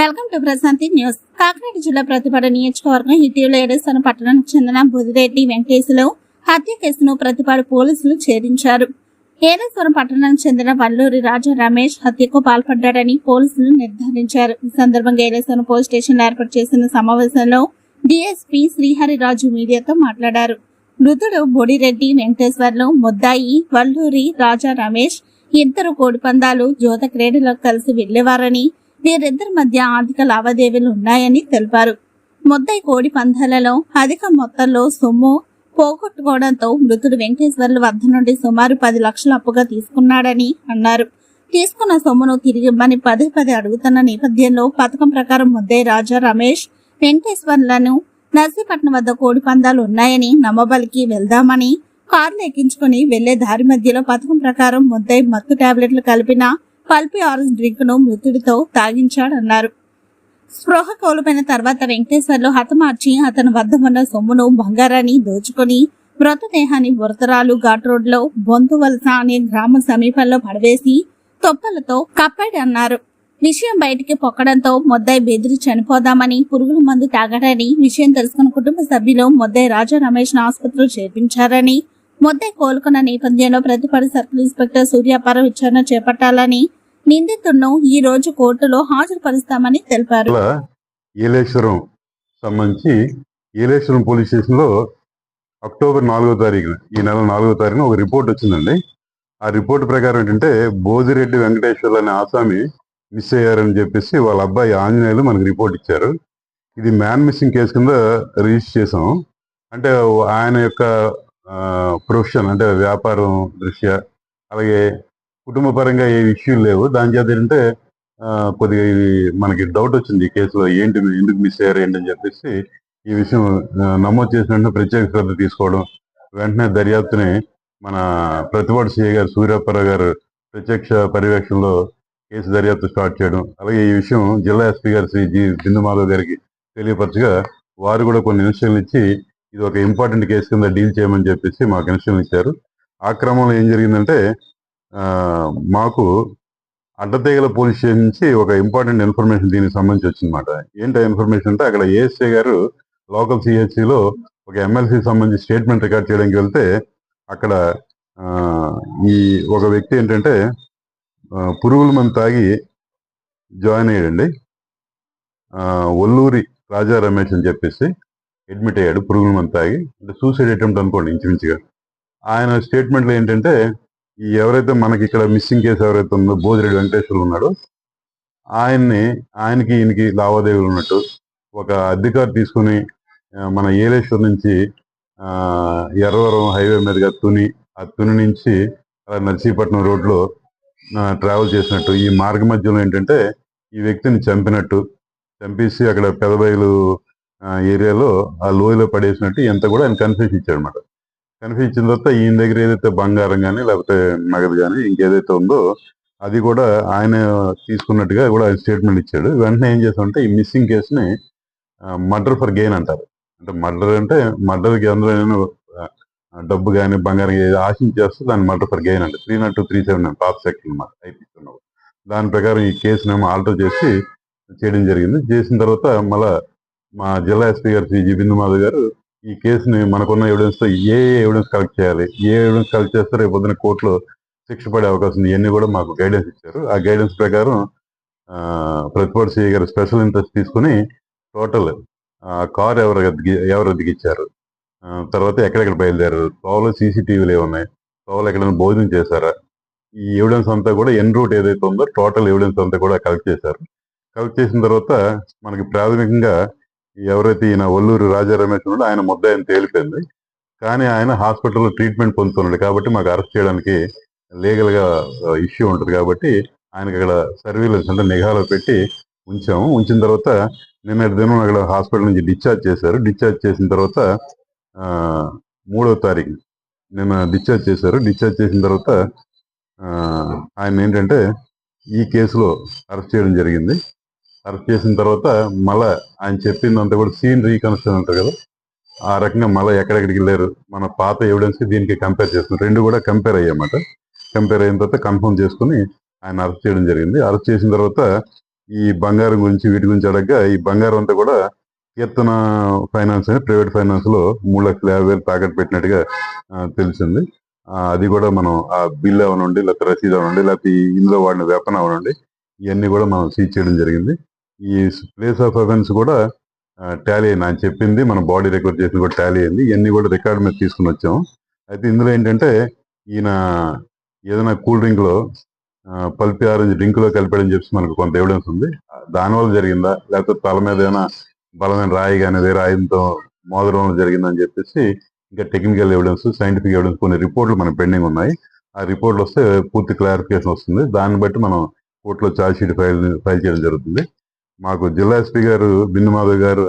Welcome to Prashanthi news. Kakinada జిల్లా ప్రతిపాడు నియోజకవర్గం ఇటీవల ఏడేస్తాను పట్టణానికి చెందిన బుదిరెడ్డి వెంకటేశ్వర హత్య కేసును ప్రతిపాడు పోలీసులు ఛేదించారు. ఏలేశ్వరం పట్టణానికి చెందిన వల్లూరి రాజా రమేష్ హత్యకు పాల్పడ్డాడని పోలీసులు నిర్ధారించారు. ఈ సందర్భంగా ఏలేశ్వరం పోలీస్ స్టేషన్ ఏర్పాటు చేసిన సమావేశంలో డిఎస్పీ శ్రీహరిరాజు మీడియాతో మాట్లాడారు. మృతుడు బొడిరెడ్డి వెంకటేశ్వర్లు ముద్దాయి వల్లూరి రాజా రమేష్ ఇద్దరు కోడిపందాలు జ్యోత క్రీడలకు కలిసి వెళ్ళేవారని వీరిద్దరి మధ్య ఆర్థిక లావాదేవీలు ఉన్నాయని తెలిపారు. ముద్దై కోడి పందాలలో అధిక మొత్తంలో సొమ్ము పోగొట్టుకోవడంతో మృతుడు వెంకటేశ్వర్ల వద్ద నుండి సుమారు పది లక్షల అప్పుగా తీసుకున్నాడని అన్నారు. తీసుకున్న సొమ్మును తిరిగి ఇవ్వని పదే పదే అడుగుతున్న నేపథ్యంలో పథకం ప్రకారం ముద్దై రాజా రమేష్ వెంకటేశ్వర్లను నర్సీపట్నం వద్ద కోడి పందాలు ఉన్నాయని నమ్మబలికి వెళ్దామని కార్లు ఎక్కించుకుని వెళ్ళే దారి మధ్యలో పథకం ప్రకారం ముద్దై మత్తు టాబ్లెట్లు కలిపిన పల్పి ఆరెంజ్ డ్రింక్ను మృతుడితో తాగించాడన్నారు. స్పృహ కోల్పోయిన తర్వాత వెంకటేశ్వర్లు హతమార్చి అతని వద్ద ఉన్న సొమ్మును బంగారాన్ని దోచుకొని మృతదేహాన్ని బురతరాలు ఘాట్ రోడ్లో బొంతువలస అనే గ్రామం సమీపంలో పడవేసి తొప్పలతో కప్పాడన్నారు. విషయం బయటికి పొక్కడంతో మొద్దాయి బెదిరి చనిపోదామని పురుగుల మందు తాగడని విషయం తెలుసుకున్న కుటుంబ సభ్యులు మొద్దాయి రాజా రమేష్ ఆసుపత్రిలో చేర్పించారని మొద్దాయి కోలుకున్న నేపథ్యంలో ప్రతిపడి సర్కిల్ ఇన్స్పెక్టర్ సూర్యాపారం విచారణ చేపట్టాలని నిందితుడిను ఈ రోజు కోర్టులో హాజరుపరుస్తామని తెలిపారు. ఏలేశ్వరం సంబంధించి ఏలేశ్వరం పోలీస్ స్టేషన్లో అక్టోబర్ నాలుగో తారీఖున ఈ నెల నాలుగో తారీఖున ఒక రిపోర్ట్ వచ్చిందండి. ఆ రిపోర్ట్ ప్రకారం ఏంటంటే బోజిరెడ్డి వెంకటేశ్వర్లు అనే ఆసామి మిస్ అయ్యారని చెప్పేసి వాళ్ళ అబ్బాయి ఆంజనేయులు మనకి రిపోర్ట్ ఇచ్చారు. ఇది మ్యాన్ మిస్సింగ్ కేసు కింద రిజిస్టర్ చేసాం అంటే ఆయన యొక్క ప్రొఫెషన్ అంటే వ్యాపారం దృష్ట్యా అలాగే కుటుంబ పరంగా ఏ ఇష్యూలు లేవు. దాని చేత ఏంటంటే కొద్దిగా ఇది మనకి డౌట్ వచ్చింది ఈ కేసులో ఏంటి ఎందుకు మిస్ అయ్యారు ఏంటి అని చెప్పేసి ఈ విషయం నమోదు చేసిన వెంటనే ప్రత్యేక శ్రద్ధ తీసుకోవడం వెంటనే దర్యాప్తుని మన ప్రతిపాటు సిఐ గారు సూర్యాపరావు గారు ప్రత్యక్ష పర్యవేక్షణలో కేసు దర్యాప్తు స్టార్ట్ చేయడం అలాగే ఈ విషయం జిల్లా ఎస్పీ గారు శ్రీ జి బిందుమాధవ్ గారికి తెలియపరచగా వారు కూడా కొన్ని ఇన్స్ట్రక్షన్లు ఇచ్చి ఇది ఒక ఇంపార్టెంట్ కేసు కింద డీల్ చేయమని చెప్పేసి మాకు ఇన్స్ట్రక్షన్లు ఇచ్చారు. ఆ క్రమంలో ఏం జరిగిందంటే మాకు అడ్డతీగల పోలీస్ స్టేషన్ నుంచి ఒక ఇంపార్టెంట్ ఇన్ఫర్మేషన్ దీనికి సంబంధించి వచ్చిందన్నమాట. ఏంటి ఇన్ఫర్మేషన్ అంటే అక్కడ ఏఎస్ఏ గారు లోకల్ సిహెచ్సిలో ఒక ఎమ్మెల్సీ సంబంధించి స్టేట్మెంట్ రికార్డ్ చేయడానికి వెళ్తే అక్కడ ఈ ఒక వ్యక్తి ఏంటంటే పురుగుల మందు తాగి జాయిన్ అయ్యాడండి. ఒల్లూరి రాజా రమేష్ అని చెప్పేసి అడ్మిట్ అయ్యాడు పురుగుల మందు తాగి. అంటే సూసైడ్ అటెంప్ట్ అనుకోండి ఇంచుమించుగా. ఆయన స్టేట్మెంట్లో ఏంటంటే ఎవరైతే మనకి ఇక్కడ మిస్సింగ్ కేసు ఎవరైతే ఉందో బోధిరెడ్డి వెంకటేశ్వరులు ఉన్నాడో ఆయన్ని ఆయనకి ఈయనకి లావాదేవీలు ఉన్నట్టు ఒక అధికారి తీసుకుని మన ఏలేశ్వర్ నుంచి ఆ, ఎర్రవరం హైవే మీదుగా తుని ఆ తుని నుంచి అలా నర్సీపట్నం రోడ్లో ట్రావెల్ చేసినట్టు ఈ మార్గ మధ్యలో ఏంటంటే ఈ వ్యక్తిని చంపినట్టు చంపేసి అక్కడ పెదబయలు ఆ, ఏరియాలో ఆ లోయలో పడేసినట్టు ఎంత కూడా ఆయన కన్ఫ్యూజ్ ఇచ్చాడు కనిపించిన తర్వాత ఈయన దగ్గర ఏదైతే బంగారం కానీ లేకపోతే నగదు కానీ ఇంకేదైతే ఉందో అది కూడా ఆయన తీసుకున్నట్టుగా కూడా ఆయన స్టేట్మెంట్ ఇచ్చాడు. వెంటనే ఏం చేస్తామంటే ఈ మిస్సింగ్ కేసుని మర్డర్ ఫర్ గెయిన్ అంటారు. అంటే మర్డర్ అంటే మర్డర్కి అందులో ఏమైనా, డబ్బు కానీ బంగారం ఏది ఆశించేస్తే దాన్ని మర్డర్ ఫర్ గెయిన్ అంటే three not two three seven పాత సెక్షన్ అనమాట అయిపోతున్నావు దాని ప్రకారం ఈ కేసునేమో ఆల్టర్ చేసి చేయడం జరిగింది. చేసిన తర్వాత మళ్ళా మా జిల్లా ఎస్పీ గారు శ్రీ జి బిందు మాధవ్ గారు ఈ కేసుని మనకున్న ఎవిడెన్స్తో ఏ ఏ ఎవిడెన్స్ కలెక్ట్ చేయాలి? ఏ ఎవిడెన్స్ కలెక్ట్ చేస్తే రేపు పొద్దున కోర్టులో శిక్ష పడే అవకాశం ఉంది? ఇవన్నీ కూడా మాకు గైడెన్స్ ఇచ్చారు. ఆ గైడెన్స్ ప్రకారం ఆ, ప్రతిపాడు సిఐ గారు స్పెషల్ ఇంట్రెస్ట్ తీసుకుని టోటల్ కార్ ఎవరు ఎవరు అద్దెకిచ్చారు తర్వాత ఎక్కడెక్కడ బయలుదేరారు? తోవలో సీసీటీవీలు ఏమున్నాయి తోవలో ఎక్కడైనా భోజనం చేశారా? ఈ ఎవిడెన్స్ అంతా కూడా ఎన్ రూట్ ఏదైతే ఉందో టోటల్ ఎవిడెన్స్ అంతా కూడా కలెక్ట్ చేశారు. కలెక్ట్ చేసిన తర్వాత మనకి ప్రాథమికంగా ఎవరైతే ఈయన ఒల్లూరు రాజా రమేష్ ఉన్నాడో ఆయన ముద్ద ఆయన తేలిపోయింది. కానీ ఆయన హాస్పిటల్లో ట్రీట్మెంట్ పొందుతున్నాడు కాబట్టి మాకు అరెస్ట్ చేయడానికి లీగల్గా ఇష్యూ ఉంటుంది కాబట్టి ఆయనకి అక్కడ సర్వీలెన్స్ అంటే నిఘాలో పెట్టి ఉంచాము. ఉంచిన తర్వాత నిన్నటి దినం అక్కడ హాస్పిటల్ నుంచి డిశ్చార్జ్ చేశారు. డిశ్చార్జ్ చేసిన తర్వాత మూడో మూడవ తారీఖు నిన్న డిశ్చార్జ్ చేశారు. డిశ్చార్జ్ చేసిన తర్వాత ఆయన ఏంటంటే ఈ కేసులో అరెస్ట్ చేయడం జరిగింది. అరెస్ట్ చేసిన తర్వాత మళ్ళా ఆయన చెప్పిందంతా కూడా సీన్ రీకన్స్ట్రక్షన్ అంటారు కదా? ఆ రకంగా మళ్ళీ ఎక్కడెక్కడికి వెళ్ళారు? మన పాత ఎవిడెన్స్ దీనికి కంపేర్ చేస్తున్నారు. రెండు కూడా కంపేర్ అయ్యామాట కంపేర్ అయిన తర్వాత కన్ఫర్మ్ చేసుకుని ఆయన అరెస్ట్ చేయడం జరిగింది. అరెస్ట్ చేసిన తర్వాత ఈ బంగారం గురించి వీటి గురించి అడగగా ఈ బంగారం అంతా కూడా కీర్తన ఫైనాన్స్ అని ప్రైవేట్ ఫైనాన్స్లో మూడు లక్షల యాభై వేలు తాకట్టు పెట్టినట్టుగా తెలిసింది. అది కూడా మనం ఆ బిల్ అవనండి లేకపోతే రసీదు అవనండి లేకపోతే ఇందులో వాడిన వెపన్ అవనండి ఇవన్నీ కూడా మనం సీజ్ చేయడం జరిగింది. ఈ ప్లేస్ ఆఫ్ అఫెన్స్ కూడా టాలీ అయింది ఆయన చెప్పింది. మన బాడీ రికార్డ్ చేసింది కూడా టాలీ అయింది. ఇవన్నీ కూడా రికార్డ్ మీద తీసుకుని వచ్చాము. అయితే ఇందులో ఏంటంటే ఈయన ఏదైనా కూల్ డ్రింక్లో పల్పి ఆరెంజ్ డ్రింక్లో కలిపాడని చెప్పి మనకు కొంత ఎవిడెన్స్ ఉంది. దానివల్ల జరిగిందా? లేకపోతే తల మీద ఏదైనా బలమైన రాయి కానీ వేరే ఆయుధంతో మోదడం జరిగిందని చెప్పేసి ఇంకా టెక్నికల్ ఎవిడెన్స్ సైంటిఫిక్ ఎవిడెన్స్ కొన్ని రిపోర్ట్లు మనకు పెండింగ్ ఉన్నాయి. ఆ రిపోర్ట్లు వస్తే పూర్తి క్లారిఫికేషన్ వస్తుంది. దాన్ని బట్టి మనం కోర్టులో ఛార్జ్ షీట్ ఫైల్ ఫైల్ చేయడం జరుగుతుంది. మాకు జిల్లా ఎస్పీ గారు బిన్ను మాధవ్ గారు